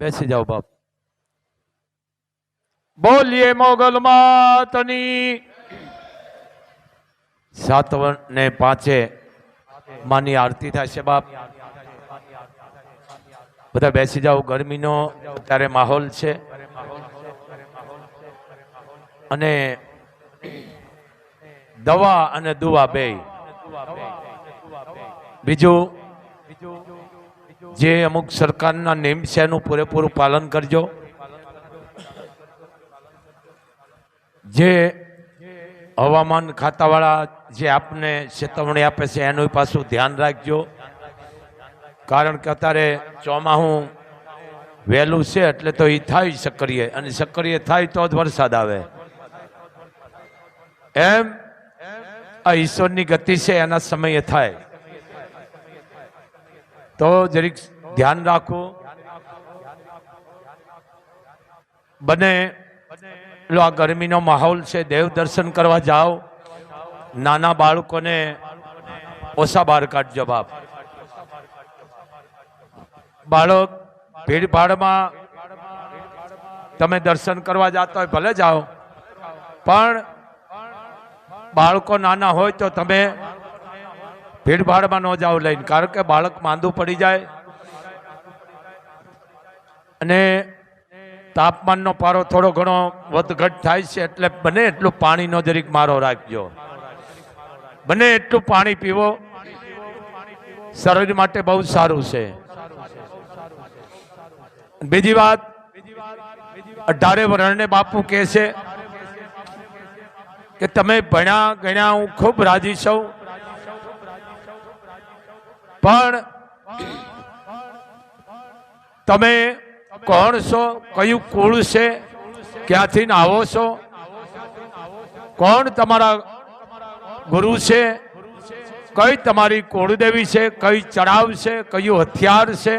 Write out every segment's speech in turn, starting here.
બેસી જાઓ બાપ. બોલીએ મોગલ માતની. સાતવન ને પાંચે માની આરતી થશે બાપ. બધા બેસી જાઓ, ગરમીનો અત્યારે માહોલ છે. અને દવા અને દુવા બે બીજું જે અમુક સરકારના નિયમ છે એનું પૂરેપૂરું પાલન કરજો. જે હવામાન ખાતાવાળા જે આપને ચેતવણી આપે છે એનું પાછું ધ્યાન રાખજો. કારણ કે અત્યારે ચોમાહું વહેલું છે એટલે તો એ થાય સક્રિય, અને સક્રિય થાય તો જ વરસાદ આવે. એમ આ ઈશ્વરની ગતિ છે, એના સમયે થાય. તો જરીક ધ્યાન રાખો. બને. એટલો આ ગરમીનો માહોલ છે. દેવ દર્શન કરવા જાઓ. નાના બાળકોને ઓછા બહાર કાઢજો બાપ. બાળક, ભીડભાડમાં તમે દર્શન કરવા જતા હોય, ભલે જાઓ. પણ બાળકો નાના હોય તો તમે ભીડભાડમાં ન જાઓ લઈને, કારણ કે બાળક માંદું પડી જાય અને તાપમાનનો પારો થોડો ઘણો વધઘટ થાય છે, એટલે બને એટલું પાણીનો જરીક મારો રાખજો. બને એટલું પાણી પીવો. શરીર માટે બહુ સારું છે. બીજી વાત, અઢારે વરણને બાપુ કહે છે કે તમે ભણ્યા ગણ્યા હું ખૂબ રાજી છું. પણ તમે કોણ છો? કયું કુળ છે? ક્યાંથી આવો છો? કોણ તમારા ગુરુ છે? કઈ તમારી કુળદેવી છે? કઈ ચડાવ છે? કયું હથિયાર છે?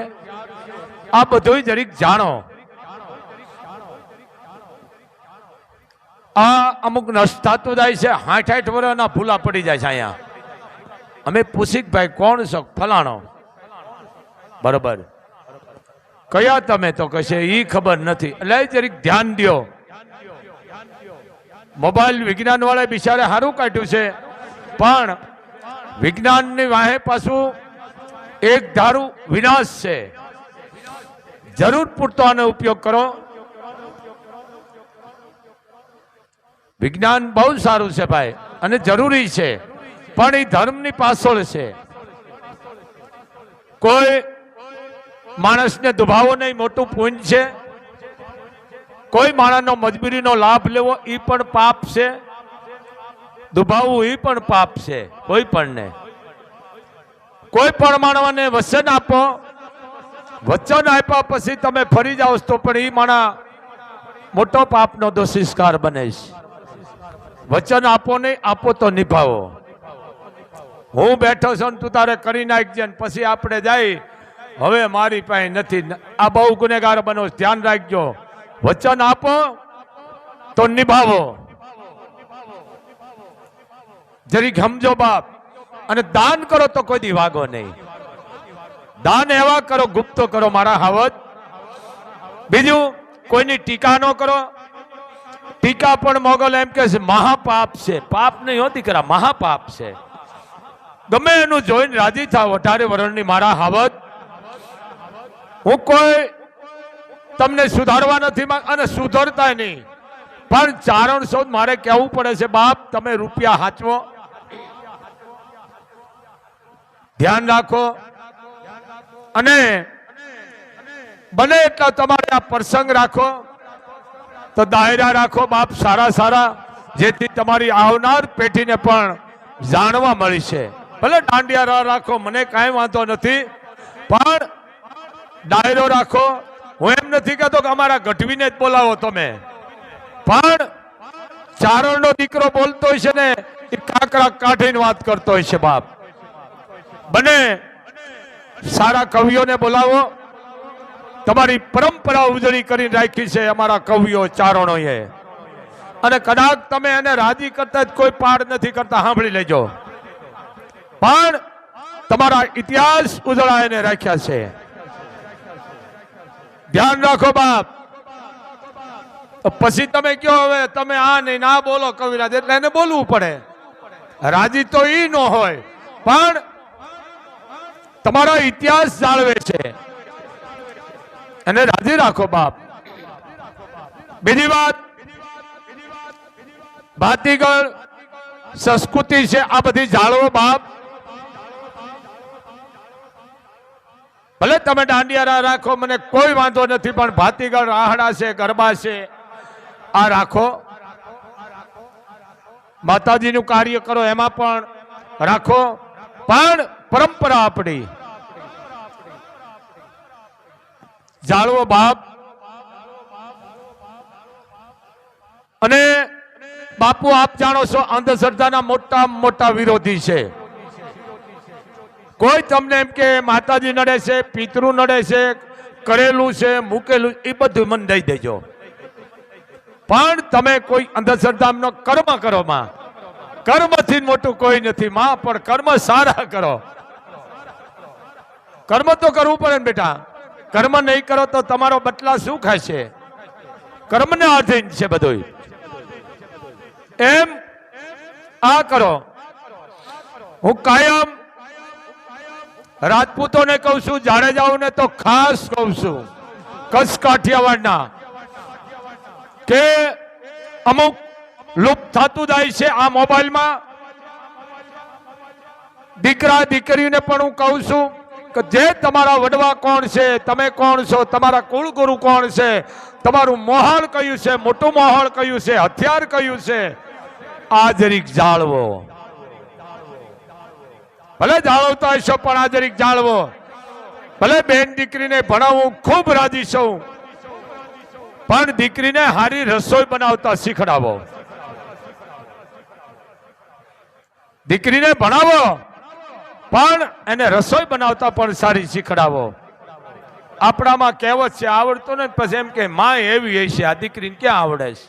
આ બધું જરીક જાણો. આ અમુક થતું જાય છે હાઠ આઠ વર્ષના ફૂલા પડી જાય છે અહીંયા. અમે પુષિકભાઈ કોણ છો? ફલાણો. બરોબર. કયા તમે તો કહેશે એ ખબર નથી. એટલે જરીક ધ્યાન દ્યો. મોબાઈલ વિજ્ઞાન વાળા બિચારે સારું કાઢ્યું છે. પણ વિજ્ઞાનની વાહે પાછું એક ધારું વિનાશ છે. જરૂર પૂરતો આનો ઉપયોગ કરો. વિજ્ઞાન બહુ સારું છે ભાઈ, અને જરૂરી છે. પણ એ ધર્મની પાછળ છે. કોઈ માણસને દુભાવો નહીં, મોટું પૂંજ છે. કોઈ માણસનો મજબૂરીનો લાભ લેવો એ પણ પાપ છે. દુભાવવું એ પણ પાપ છે, કોઈ પણ ને. કોઈ પણ માણવાને વચન આપો, વચન આપ્યા પછી તમે ફરી જાઓ તો પણ એ માણા મોટો પાપનો દોષિષ્કાર બને છે. વચન આપો નહીં, આપો તો નિભાવો. હું બેઠો છું ને તું તારે કરી નાખજે ને પછી આપણે જાય. હવે મારી પાસે નથી. આ બહુ ગુનેગાર બનો ધ્યાન રાખજો. વચન આપો તો નિભાવો. જરીક સમજો બાપ. અને દાન કરો તો કોઈ દી વાગો નહીં. દાન એવા કરો, ગુપ્તો કરો, મારા હાવત બીજું, કોઈની ટીકા ન કરો. ટીકા પણ મોગલ એમ કે છે, મહાપાપ છે. પાપ નહીં હોતી કરા મહાપાપ છે. ગમે એનું જોઈને રાજી થાવ અઢારે વર્ણની મારા હાવત હું કોઈ તમને સુધારવા નથી અને સુધરતા નહીં. પણ ચારણ છો મારે કહેવું પડે છે, બાપ, તમે રૂપિયા હાચવો. ધ્યાન રાખો. અને બને એટલા તમારે આ પ્રસંગ રાખો. તો દાયરા રાખો, બાપ, સારા સારા. જેથી તમારી આવનાર પેઢીને પણ જાણવા મળી છે. ભલે દાંડિયા રાખો, મને કાંઈ વાંધો નથી, પણ ડાયરો રાખો. હું એમ નથી કહેતો કે અમારા ગઢવીને જ બોલાવો તમે. પણ ચારણનો દીકરો બોલતો હોય છે ને, એ કાકરા કાઢીને વાત કરતો હોય છે બાપ. બને સારા કવિઓને બોલાવો. તમારી પરંપરા ઉજળી કરી રાખી છે અમારા કવિઓ ચારણોએ. અને કદાચ તમે એને રાજી કરતા જ કોઈ પાડ નથી કરતા, સાંભળી લેજો. પણ તમારા ઇતિહાસ ઉજળાઈને રાખ્યા છે. ધ્યાન રાખો બાપ. પછી તમે કયો હવે તમે આ નહીં ના બોલો કવિરાજ, એટલે એને બોલવું પડે. રાજી તો ઈ ન હોય, પણ તમારો ઇતિહાસ જાળવે છે. એને રાજી રાખો બાપ. બીજી વાત, ભાતીગળ સંસ્કૃતિ છે, આ બધી જાળવો બાપ. ભલે તમે દાંડિયારા રાખો, મને કોઈ વાંધો નથી, પણ ભાતીગળ રાહડા છે, ગરબા છે, આ રાખો. માતાજીનું કાર્ય કરો, એમાં પણ રાખો. પણ પરંપરા આપણી. જાળવો બાપ. અને બાપુ, આપ જાણો છો અંધશ્રદ્ધાના મોટા મોટા વિરોધી છે. કોઈ તમને એમ કે માતાજી નડે છે, પિતૃ નડે છે, કરેલું છે, મૂકેલું, એ બધું મને દઈ દેજો. પણ તમે કોઈ અંધશ્રદ્ધાનો કર્મ કરો માં. કર્મથી મોટું કોઈ નથી માં, પણ કર્મ સારા કરો. કર્મ તો કરવું પડે ને બેટા. કર્મ નહીં કરો તો તમારો બટલા શું ખાશે? કર્મને આધીન છે બધું એમ આ કરો. હું કાયમ રાજપૂતોને કહું છું, જાડેજાઓને તો ખાસ કહું છું કચ્છ કાઠિયાવાડના કે અમુક લુપ્ત થતું જાય છે આ મોબાઈલમાં. દીકરા, દીકરીને પણ હું કહું છું કે જે તમારા વડવા કોણ છે, તમે કોણ છો, તમારા કુળગુરુ કોણ છે, તમારું મોહળ કયું છે, મોટું મોહળ કયું છે, હથિયાર કયું છે, આ જરીક જાળવો ભલે જાળવતા હશો, પણ આ જરીક જાળવો. ભલે બેન દીકરીને ભણાવવું ખૂબ રાજી છું. પણ દીકરીને હારી રસોઈ બનાવતા શીખડાવો. દીકરીને ભણાવો, પણ એને રસોઈ બનાવતા પણ સારી શીખડાવો. આપણામાં કહેવત છે, આવડતું ને પછી એમ કે માં એવી હશે આ દીકરીને ક્યાં આવડે છે?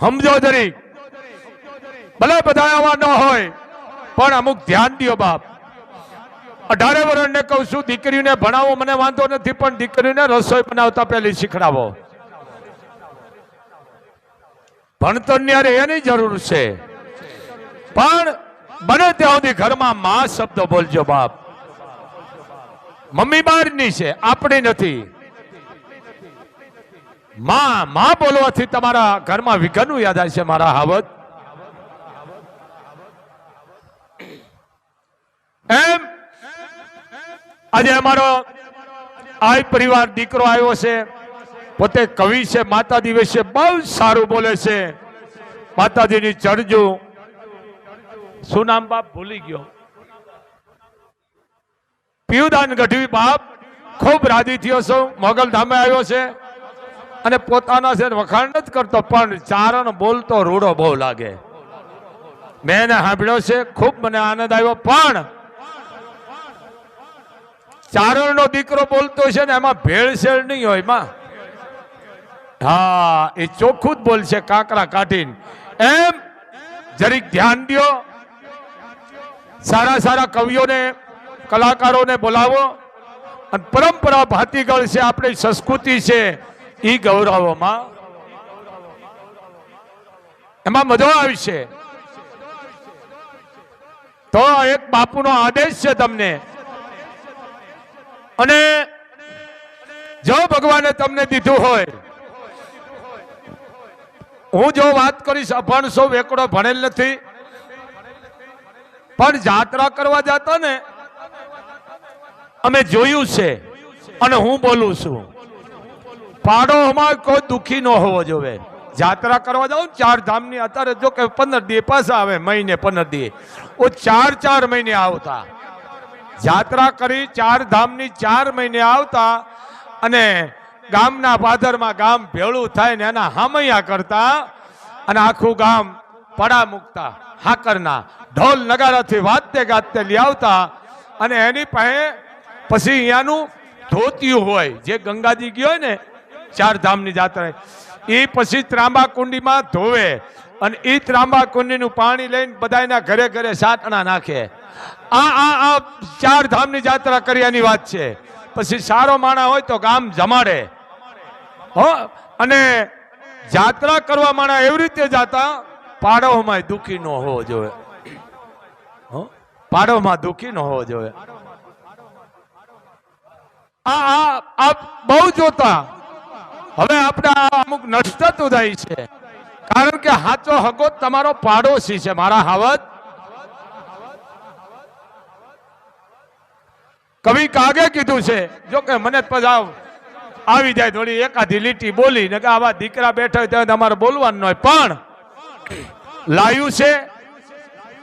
સમજો જરી ભલે બધા આવા ન હોય પણ અમુક ધ્યાન દ્યો બાપ. અઢારે વર્ષને કહું છું, દીકરીને ભણાવો, મને વાંધો નથી, પણ દીકરીને રસોઈ બનાવતા પહેલી શીખડાવો. ભણતરની અરે એની જરૂર છે. પણ બને ત્યાં સુધી ઘરમાં માં શબ્દ બોલજો બાપ. મમ્મી બહારની છે, આપણી નથી. માં માં બોલવાથી તમારા ઘરમાં વિઘનું યાદ આવે છે મારા હાવત. એમ? આજે અમારો આ પરિવાર દીકરો આવ્યો છે. પોતે કવિ છે, માતાજી વિશે બહુ સારું બોલે છે. માતાજીની ચડજો શું નામ બાપ? ભૂલી ગયો. પિયુદાન ગઢવી બાપ ખૂબ રાજી થયો છું. મોગલ ધામે આવ્યો છે. અને પોતાના છે વખાણ નથી કરતો, પણ ચારણ બોલતો રૂડો બહુ લાગે. મેં સાંભળ્યો છે, ખૂબ મને આનંદ આવ્યો, પણ ચારણનો દીકરો બોલતો છે ને એમાં ભેળસેળ નહીં હોય, માં. હા, એ ચોખ્ખું જ બોલશે, કાંકરા કાઢીને. એમ જરીક ધ્યાન દ્યો. સારા સારા કવિઓને, કલાકારોને બોલાવો. અને પરંપરા ભાતીગળ છે, આપણી સંસ્કૃતિ છે એ ગૌરવોમાં એમાં મજો આવશે. તો એક બાપુનો આદેશ છે તમને. અને જો ભગવાને તમને દીધું હોય, હું જો વાત કરીશ અભણ વેકડો ભણેલ નથી. પણ જાત્રા કરવા જતા ને, અમે જોયું છે અને હું બોલું છું. પાડોમાં કોઈ દુખી ન હોવો જોવે. જાત્રા કરવા જાઉં ચાર ધામની, અત્યારે જો કે પંદર દી પાછા આવે, મહિને પંદર દી ઓ ચાર ચાર મહિને આવતા. જાત્રા કરી ચાર ધામની ચાર મહિને આવતા અને ગામના પાદરમાં ગામ ભેળું થાય ને એના હામૈયા કરતા અને આખું ગામ પડા મૂકતા, હાકરના, ઢોલ નગારાથી વાતે ગાતે આવતા અને એની પાસે પછી અહીંયાનું ધોતિયું હોય, જે ગંગાજી ગયો ને, ચાર ધામની જાત્રા એ પછી ત્રાંબા કુંડીમાં ધોવે અને એ ત્રાંબા કુંડીનું પાણી લઈને બધાના ઘરે ઘરે સાટણા નાખે. આ આ આ ચાર ધામની જાત્રા કર્યાની વાત છે. પછી સારો માણા હોય તો ગામ જમાડે. હો? અને જાત્રા કરવા માણા એવી રીતે જાતા પાડોમાં દુખી ન હોવો જોઈએ. પાડોમાં દુખી ન હોવો જોઈએ. આ આ આ બહુ જોતા. હવે આપણે અમુક નષ્ટ થાય છે. કારણ કે સાચો હગો તમારો પાડોશી છે. મારા હાવત કવિ કાગે કીધું છે? જો કે મને પછી આવ- જાય થોડી એકાદી લીટી બોલી, ને કે આવા દીકરા બેઠા હોય ત્યાં તમારે બોલવાનું હોય. પણ લાયું છે,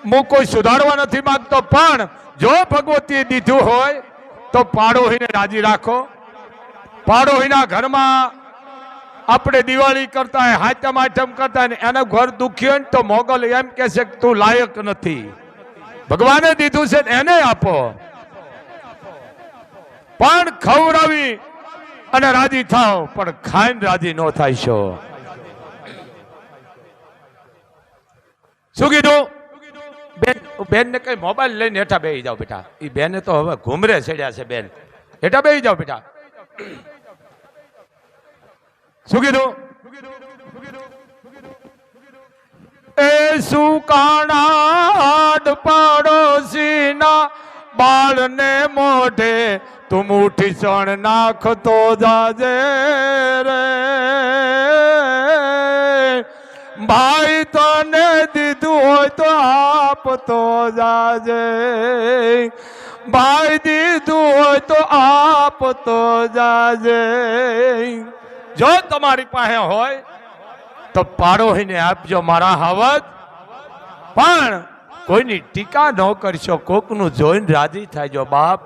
હું કોઈ સુધારવા નથી માંગતો, પણ જો ભગવતીએ દીધું હોય, તો પાડોહીને રાજી રાખો. પાડોહીના ઘરમાં આપણે દિવાળી કરતા હોય હાચમ આઇટમ કરતા હોય એનું ઘર દુખી હોય ને તો મોગલ એમ કે છે તું લાયક નથી. ભગવાને દીધું છે એને આપો. પણ ખવડાવી અને રાજી થાવ. પણ ખાઈને રાજી ન થાય છો. શું કીધું? બેન બેન ને કઈ મોબાઈલ લઈને હેઠા બેહી જાઓ બેટા. એ બેને તો હવે ઘુમરે ચડ્યા છે બેન. હેઠા બેહી જાઓ બેટા. શું કીધું? એ સુકાણા પાડોશીના બાળને મોઢે તું સણ નાખતો જાજે રે. ભાઈ તને દીધું હોય તો આપતો જાજે. ભાઈ દીધું હોય તો આપતો જાજે. જો તમારી પાસે હોય તો પાડોહીને આપજો મારા હાવત પણ કોઈની ટીકા ન કરશો, કોકનું જોઈને રાજી થાય જો બાપ.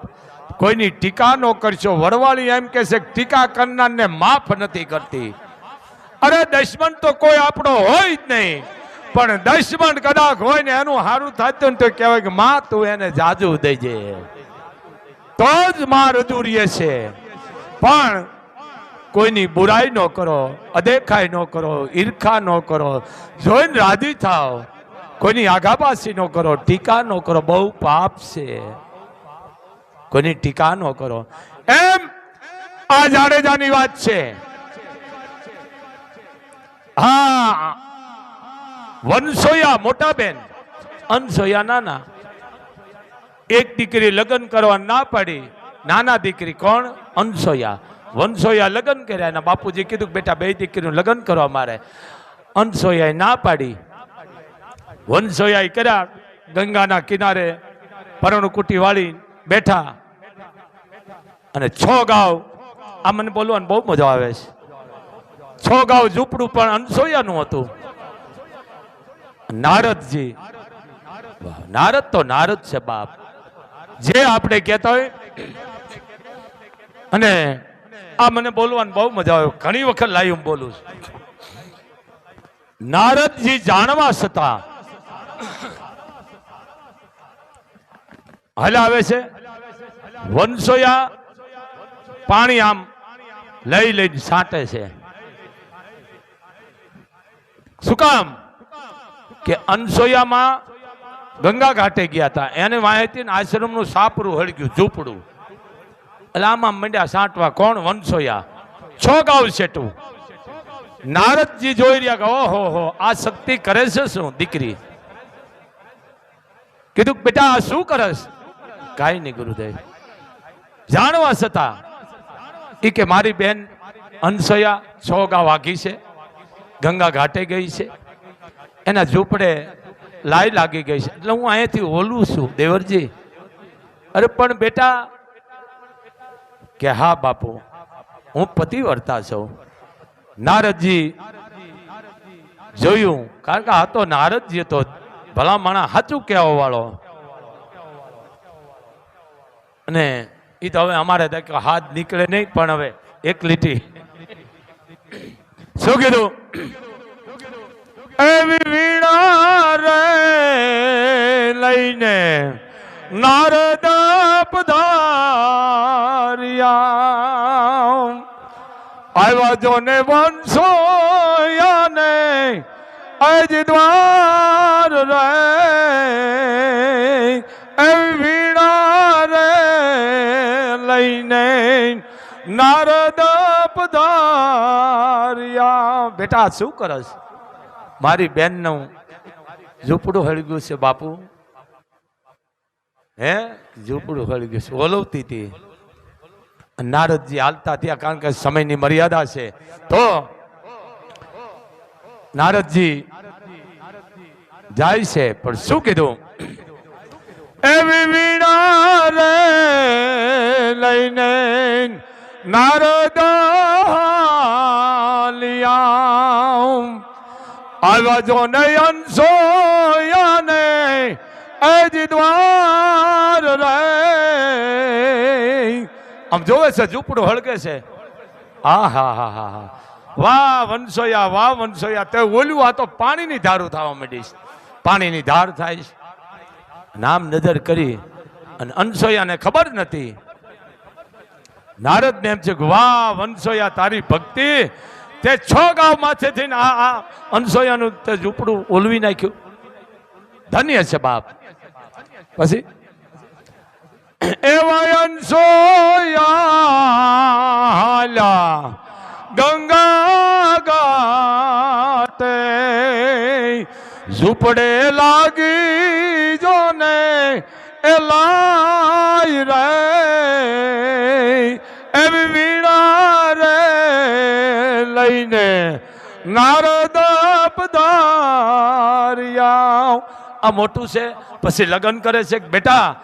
કોઈની ટીકા ન કરશો. વરવાળી એમ કે છે ટીકા કરનારને માફ નથી કરતી. અરે દશમન તો કોઈ આપણો હોય જ નહીં. પણ દશમન કદાચ હોય ને એનું સારું થતું ને તો કહેવાય કે માં તું એને જાજુ દેજે. તો જ માં રજૂરીએ છે. પણ કોઈની બુરાઈ ન કરો, અદેખાઈ ન કરો, ઈર્ખા ન કરો. જોઈને રાજી થાવ કોઈની આઘાપાસી ન કરો, ટીકા ન કરો. બહુ પાપ છે. કોઈની ટીકા ન કરો. એમ આ જાડેજાની વાત છે. હા. વનસોયા, મોટા બેન. અનસોયા નાના. એક દીકરી લગ્ન કરવા ના પાડી. નાના દીકરી કોણ? અનસોયા. વનસોયા લગ્ન કર્યા એના બાપુજી કીધું બેટા બે દીકરીનું લગ્ન કરવા મારે. અનસોયાએ ના પાડી. વનસોયાએ કર્યા ગંગાના કિનારે પરણકુટી વાળી બેઠા. અને છ ગાવ. આ મને બોલવાનું બહુ મજા આવે છે. છ ગાવ ઝૂંપડું પણ અનસોયાનું હતું. નારદજી. નારદ તો નારદ છે બાપ. જે આપણે કહેતા હોય. અને આ મને બોલવાનું બહુ મજા આવે. ઘણી વખત લાઈવ હું બોલું છું. નારદજી જાણવા છતાં હલાવે છે. વંશોયા પાણી આમ લઈ લઈને છાંટે છે. શું કામ? કે અનસોયામાં ગંગા ઘાટે ગયા હતા. એને માહિતી આશ્રમનું સાપરું હળગ્યું, ઝૂંપડું. એટલે આમાં મંડ્યા સાંટવા કોણ? વંશોયા છો ગાવ સેટું નારદજી જોઈ રહ્યા કે, ઓહો, હો, આ શક્તિ કરે છે શું, દીકરી? કીધું, બેટા, આ શું કરસ? કાંઈ નહીં, ગુરુદેવ. જાણવા છતાં ઈ કે મારી બેન અનસયા છ ગા વાઘી છે, ગંગા ઘાટે ગઈ છે, એના ઝૂંપડે લાઈ લાગી ગઈ છે. એટલે હું અહીંયાથી ઓલું છું, દેવરજી. અરે પણ બેટા, કે હા બાપુ, હું પતિવર્તા છું. નારદજી, જોયું, કારણ કે આ તો નારદજી તો ભલા માણા સાચું કહેવા વાળો અને એ તો હવે અમારે હાથ નીકળે નહીં, પણ હવે એક લીટી. શું કીધું? એવી વીણા રે લઈને નારદ પધાર્યા. આવ્યા જો ને વંશોયાને અજ દ્વાર રે. એવી વીણા નારદ પધાર્યા. બેટા શું કરસ મારી બેનનું ઝૂંપડું હળગ્યું છે, બાપુ. હે? ઝૂંપડું હળગ્યું છે, ઓલવતી હતી. નારદજી હાલતા થયા કારણ કે સમયની મર્યાદા છે. તો નારદજી જાય છે, પણ શું કીધું? એવી રે લઈને નારદ લિયા આવ્યા જો નયન સોયાને, એ દ્વાર રે. આમ જોવે છે, ઝૂંપડું હળગે છે. હા હા હા હા હા. વાહ વંશોયા વાહ વંશોયા તે ઓલું આ તો પાણીની ધારું થવા માંડીશ પાણીની ધાર થાય નામ નજર કરી અને અનસોયાને ખબર નથી. નારદને એમ છે વાહ વંશોયા તારી ભક્તિ. તે છ ગાવ માથે થઈને આ આ અનસોયાનું તે ઝૂંપડું ઓલવી નાખ્યું. ધન્ય છે બાપ. પછી? એવા અનસોયા ગંગા ગાતે ઝૂંપડે લાગી જોને એ લાય રે એવી વીણા રે લઈને નારદ પધાર્યા આ મોટું છે, પછી લગ્ન કરે છે, બેટા,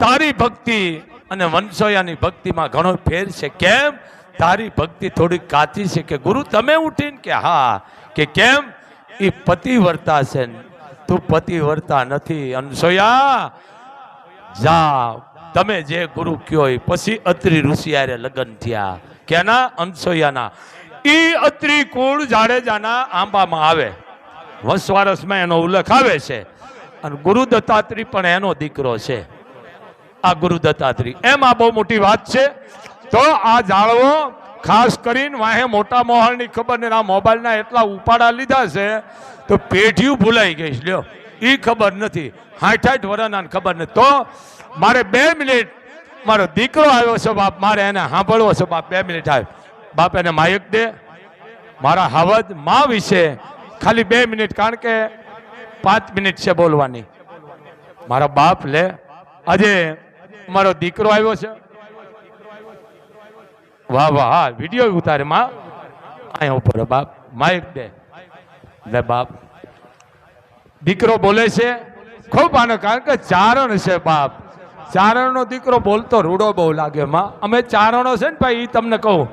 તારી ભક્તિ અને વંશોયાની ભક્તિમાં ઘણો ફેર છે. કેમ? તારી ભક્તિ થોડી કાચી છે કે ગુરુ, તમે ઉઠીને કે હા, કે કેમ? એ પતિવર્તા છે. ને. પતિ વર્તા નથી અનસોયા જા, તમે જે ગુરુ કયો પછી અત્રિ ઋષિયારે લગ્ન થયા. કેના અનસોયાના ઈ અત્રિ કુળ જાડેજાના આંબામાં આવે. વસવારસમાં એનો ઉલ્લેખ આવે છે. અને ગુરુ દત્તાત્રી પણ એનો દીકરો છે. આ ગુરુ દત્તાત્રી. એમ આ બહુ મોટી વાત છે. તો આ જાળવો ખાસ કરીને વાહે મોટા મોહલની ખબર ને આ મોબાઈલના એટલા ઉપાડા લીધા છે તો પેઢીયું ભૂલાઈ ગઈ લ્યો એ ખબર નથી. હાઠ હાઠ વરાના ખબર નથી. તો મારે બે મિનિટ, મારો દીકરો આવ્યો છે, બાપ, મારે એને સાંભળવો છે, બાપ, બે મિનિટ આવ્યો બાપ, એને માયક દે. મારા હાવજ, મા વિશે ખાલી બે મિનિટ, કારણ કે પાંચ મિનિટ છે બોલવાની. મારા બાપ લે. આજે મારો દીકરો આવ્યો છે. વાહ વાહ, હા વીડિયો ઉતારે, માં. અહીંયા ઉપર બાપ. માઇક દે. લે, બાપ. દીકરો બોલે છે, ખૂબ આનો કારણ કે ચારણ છે, બાપ. ચારણનો દીકરો બોલતો રૂડો બહુ લાગે, માં. અમે ચારણો છે ને ભાઈ એ તમને કહું.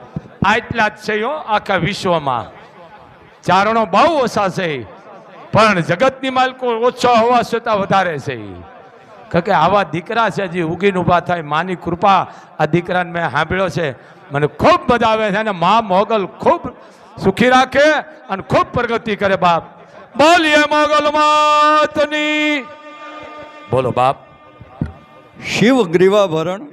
આટલા જ છે આખા વિશ્વમાં. ચારણો બહુ ઓછા છે પણ જગતની માલકો ઓછો હોવા છતાં વધારે છે. કારણ કે આવા દીકરા છે જે ઉગીને ઊભા થાય, માની કૃપા આ દીકરાને મેં સાંભળ્યો છે. મને ખૂબ મજા આવે છે અને મા મોગલ ખૂબ સુખી રાખે અને ખૂબ પ્રગતિ કરે બાપ. બોલીએ મોગલ માતની. બોલો બાપ. શિવ ગ્રીવા ભરણ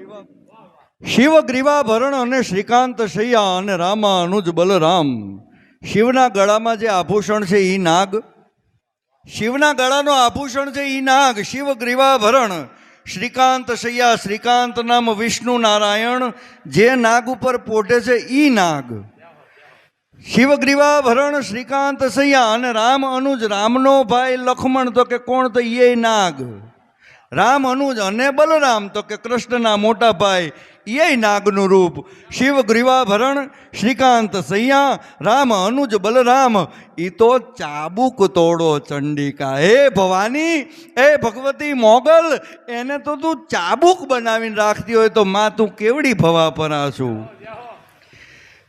શિવ ગ્રીવા ભરણ અને શ્રીકાંત શૈયા અને રામા અનુજ બલરામ. શિવના ગળામાં જે આભૂષણ છે ઈ નાગ. શિવના ગળાનો આભૂષણ છે ઈ નાગ. શિવ ગ્રીવાભરણ. શ્રીકાંત શૈયા, શ્રીકાંત નામ વિષ્ણુ નારાયણ, જે નાગ ઉપર પોટે છે ઈ નાગ. શિવગ્રીવાભરણ શ્રીકાંત સૈયા અને રામ અનુજ, રામનો ભાઈ લખમણ, તો કે કોણ તો એ નાગ. રામ અનુજ અને બલરામ, તો કે કૃષ્ણના મોટા ભાઈ એ નાગનું રૂપ. શિવ ગ્રીવાભરણ, શ્રીકાંત સૈયા, રામ અનુજ બલરામ. ઈ તો ચાબુક તોડો ચંડિકા. હે ભવાની, એ ભગવતી મોગલ, એને તો તું ચાબુક બનાવીને રાખતી હોય તો માં તું કેવડી ભવા પરા છું?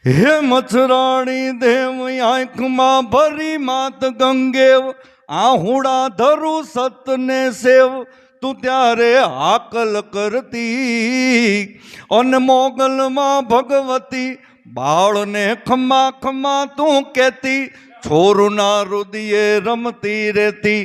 હે મથરાણી દેવ આંખમાં ભરી માત ગંગેવ આહુડા ધરું સતને સેવ. તું ત્યારે હાકલ કરતી. અને મોગલમાં ભગવતી બાળને ખમા ખમા તું કહેતી, છોરુના રુદિયે રમતી રહેતી,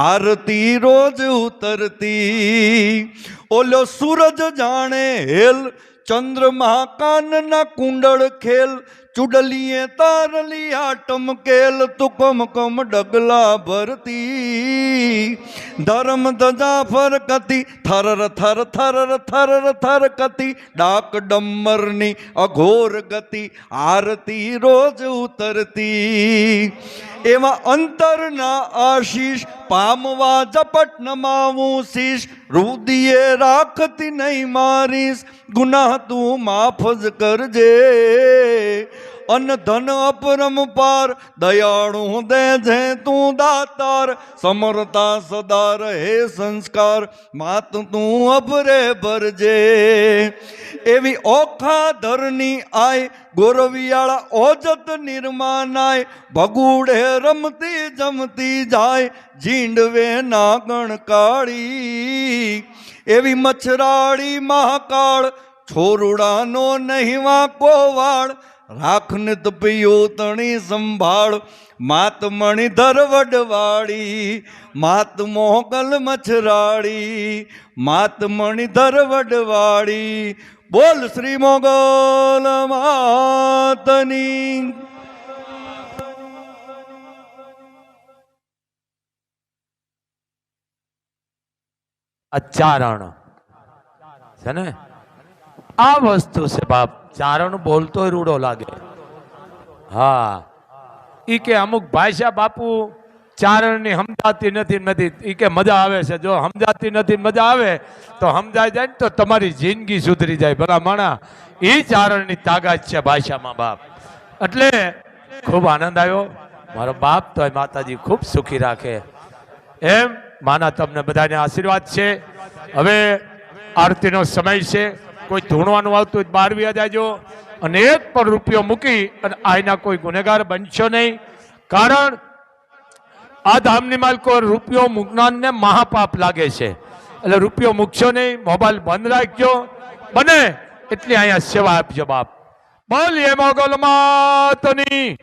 આરતી રોજ ઉતરતી. ઓલો સૂરજ જાણે હેલ ચંદ્રમા કાનના કુંડળ ખેલ ચુડલીએ તારલિયા ટમકેલ તુકમ કમ ડગલા ભરતી. ધર્મ ધજા ફરકતી, થરર થર થરર થરર થર કતી. ડાક ડમ્મરની અઘોર ગતિ, આરતી રોજ ઉતરતી. એવા અંતરના આશીષ પામવા ઝપટ નમાવું શીશ રુદિયે રાખતી નહીં મારીશ. ગુનાહ તું માફ જ કરજે. અન ધન અપરંપાર દયાળુ દે છે તું દાતાર. સમરતા સદા રહે સંસ્કાર, માત તું અભરે ભરજે. એવી ઓખા ધરની આય, ગોરવિયાળા ઓજત નિર્માનાય, ભગુડે રમતી જમતી જાય, ઝીંડવે નાગણ કાળી એવી મચ્છરાળી મહાકાળ, છોરુડાનો નહીં વાંકો વાળ રાખને તો પિયો તણી સંભાળ. માત મણિધર વડવાળી માત મોગલ મછરાળી. માત મણિધર વડવાળી બોલ શ્રી મોગલ માતની. અચારણ છે ને? આ વસ્તુ છે બાપ. ચારણ બોલતોય રૂડો લાગે. હા. ઈ કે અમુક ભાષા બાપુ ચારણની સમજાતી નથી નથી. ઈ કે મજા આવે છે. જો સમજાતી નથી મજા આવે, તો સમજાઈ જાય ને તો તમારી જિંદગી સુધરી જાય. ભલા માણા, ઈ ચારણની તાકાત છે ભાષામાં બાપ. એટલે ખૂબ આનંદ આવ્યો. મારો બાપ તો માતાજી ખૂબ સુખી રાખે. એમ માના તમને બધાને આશીર્વાદ છે. હવે આરતીનો સમય છે. કોઈ ધૂણવાનું આવતું હોય બાર વ્યા જાજો. અને એક પણ રૂપિયો મૂકી અને આના કોઈ ગુનેગાર બનશો નહીં. કારણ આ ધામની માલકો રૂપિયો મૂકનારને મહાપાપ લાગે છે. એટલે રૂપિયો મૂકશો નહીં, મોબાઈલ બંધ રાખજો. બને, એટલી અહીંયા સેવા આપજો બાપ. બોલીએ મોગલ માતની.